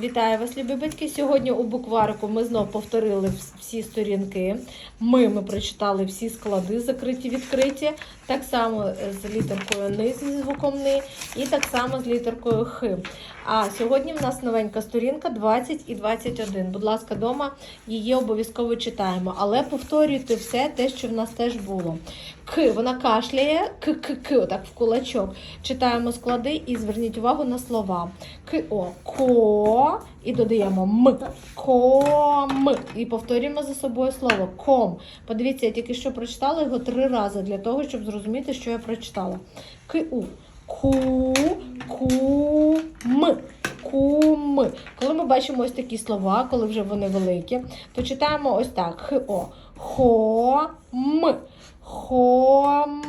Вітаю вас, любі батьки. Сьогодні у букварику ми знов повторили всі сторінки. Ми, ми прочитали всі склади, закриті, відкриті. Так само е, з літеркою Ни, зі звуком Ни, і так само з літеркою Х. А сьогодні в нас новенька сторінка 20 і 21. Будь ласка, дома її обов'язково читаємо. Але повторюйте все те, що в нас теж було. К, вона кашляє, к, к, к, отак в кулачок. Читаємо склади і зверніть увагу на слова. К, о, і додаємо м. Ком. І повторюємо за собою слово ком. Подивіться, я тільки що прочитала його три рази для того, щоб зрозуміти, що я прочитала. К, у. Ку, ку, м. Кум. Коли ми бачимо ось такі слова, коли вже вони великі, то читаємо ось так: хо, хом, хом,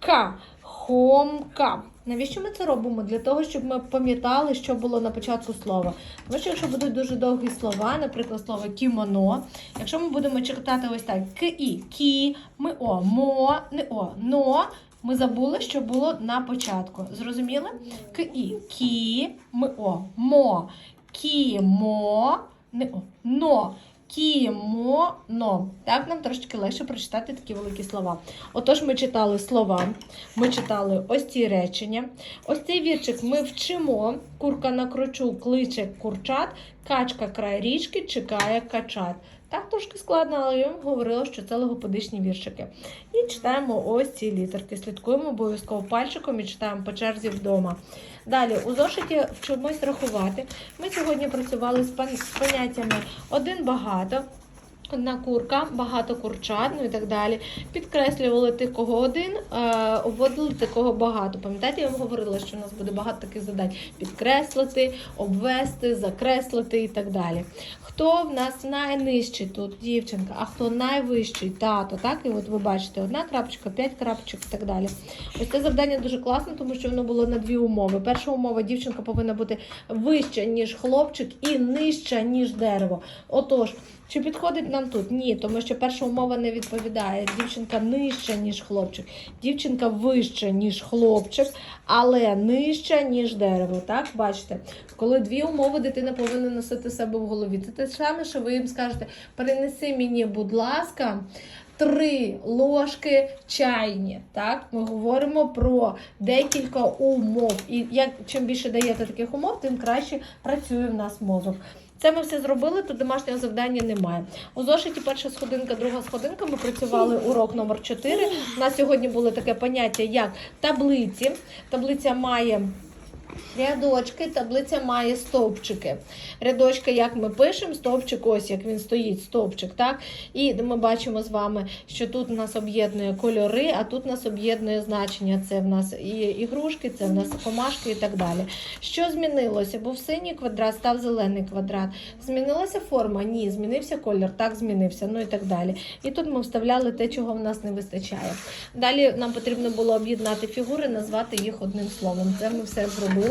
к, хомка. Навіщо ми це робимо? Для того, щоб ми пам'ятали, що було на початку слова. Тому що якщо будуть дуже довгі слова, наприклад, слово кімоно, якщо ми будемо читати ось так: ки, кі, ми о, мо, не о, но. Ми забули, що було на початку. Зрозуміли? Ки, кі, ми о, мо, кімо, не о, но. Кімоно. Так, нам трошечки легше прочитати такі великі слова. Отож, ми читали слова, ми читали ось ці речення. Ось цей вірчик ми вчимо. Курка на кручу кличе курчат, качка край річки чекає качат. Так трошки складно, але я вам говорила, що це логопедичні віршики. І читаємо ось ці літерки. Слідкуємо обов'язково пальчиком і читаємо по черзі вдома. Далі у зошиті вчимось рахувати. Ми сьогодні працювали з поняттями один багато. Одна курка, багато курчат, ну і так далі. Підкреслювали тих, кого один, е, обводили тих, кого багато. Пам'ятаєте, я вам говорила, що у нас буде багато таких завдань: підкреслити, обвести, закреслити і так далі. Хто в нас найнижчий тут дівчинка, а хто найвищий тато, так? І от ви бачите, одна крапочка, п'ять крапочок і так далі. Ось це завдання дуже класне, тому що воно було на дві умови. Перша умова дівчинка повинна бути вища, ніж хлопчик, і нижча, ніж дерево. Отож. Чи підходить нам тут? Ні, тому що перша умова не відповідає. Дівчинка нижча, ніж хлопчик. Дівчинка вища, ніж хлопчик, але нижча, ніж дерево. Так, бачите? Коли дві умови дитина повинна носити себе в голові. Це те саме, що ви їм скажете: перенеси мені, будь ласка. Три ложки чайні. Так, ми говоримо про декілька умов. І як чим більше даєте таких умов, тим краще працює в нас мозок. Це ми все зробили, тут домашнього завдання немає. У зошиті перша сходинка, друга сходинка. Ми працювали урок номер 4. У нас сьогодні було таке поняття, як таблиці. Таблиця має. Рядочки, таблиця має стовпчики. Рядочки, як ми пишемо, стовпчик, ось як він стоїть, стовпчик, так? І ми бачимо з вами, що тут нас об'єднує кольори, а тут нас об'єднує значення. Це в нас і ігрушки, це в нас комашки і так далі. Що змінилося? Був синій квадрат, став зелений квадрат. Змінилася форма? Ні, змінився колір, так змінився, ну і так далі. І тут ми вставляли те, чого в нас не вистачає. Далі нам потрібно було об'єднати фігури, назвати їх одним словом. Це ми все зробили.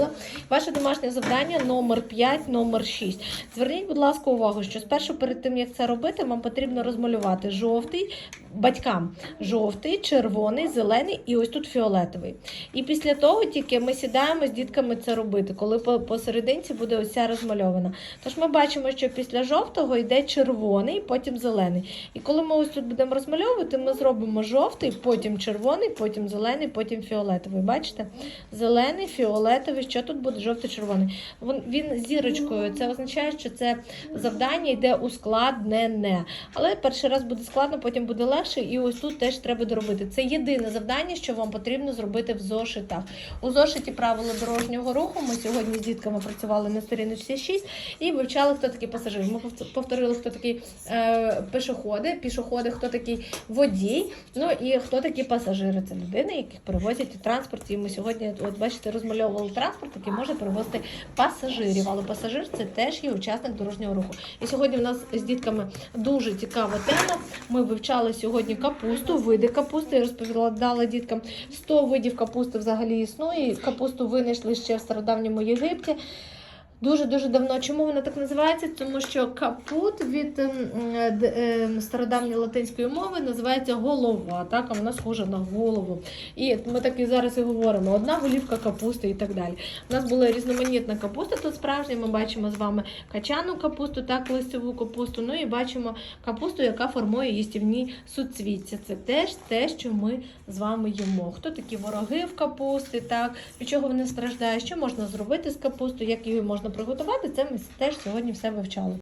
Ваше домашнє завдання номер 5, номер 6. Зверніть, будь ласка, увагу, що спершу перед тим, як це робити, вам потрібно розмалювати жовтий батькам. Жовтий, червоний, зелений і ось тут фіолетовий. І після того тільки ми сідаємо з дітками це робити, коли посерединці буде ось ця розмальована. Тож ми бачимо, що після жовтого йде червоний, потім зелений. І коли ми ось тут будемо розмальовувати, ми зробимо жовтий, потім червоний, потім зелений, потім фіолетовий. Бачите? Зелений, фіолетовий. Що тут буде жовтий-червоний? Він, зірочкою. Це означає, що це завдання йде ускладнене. Але перший раз буде складно, потім буде легше, і ось тут теж треба доробити. Це єдине завдання, що вам потрібно зробити в зошитах. У зошиті правила дорожнього руху. Ми сьогодні з дітками працювали на сторіночці 6 і вивчали, хто такий пасажир. Ми повторили, хто такий е, пішоходи, пішоходи, хто такий водій, ну і хто такі пасажири. Це людини, яких перевозять у транспорті. Ми сьогодні, от бачите, розмальовували транспорт, який може перевозити пасажирів. Але пасажир це теж є учасник дорожнього руху. І сьогодні в нас з дітками дуже цікава тема. Ми вивчали сьогодні капусту, види капусти. Я розповідала діткам 100 видів капусти взагалі існує. Капусту винайшли ще в стародавньому Єгипті. Дуже дуже давно. Чому вона так називається? Тому що капут від ем, е, ем, стародавньої латинської мови називається голова. Так, а вона схожа на голову. І ми так і зараз і говоримо: одна голівка капусти і так далі. У нас була різноманітна капуста. Тут справжня. Ми бачимо з вами качану капусту, так листову капусту. Ну і бачимо капусту, яка формує їстівні суцвіття. Це теж те, що ми з вами їмо. Хто такі вороги в капусти, так від чого вони страждають, що можна зробити з капустою, як її приготувати. Це ми теж сьогодні все вивчали.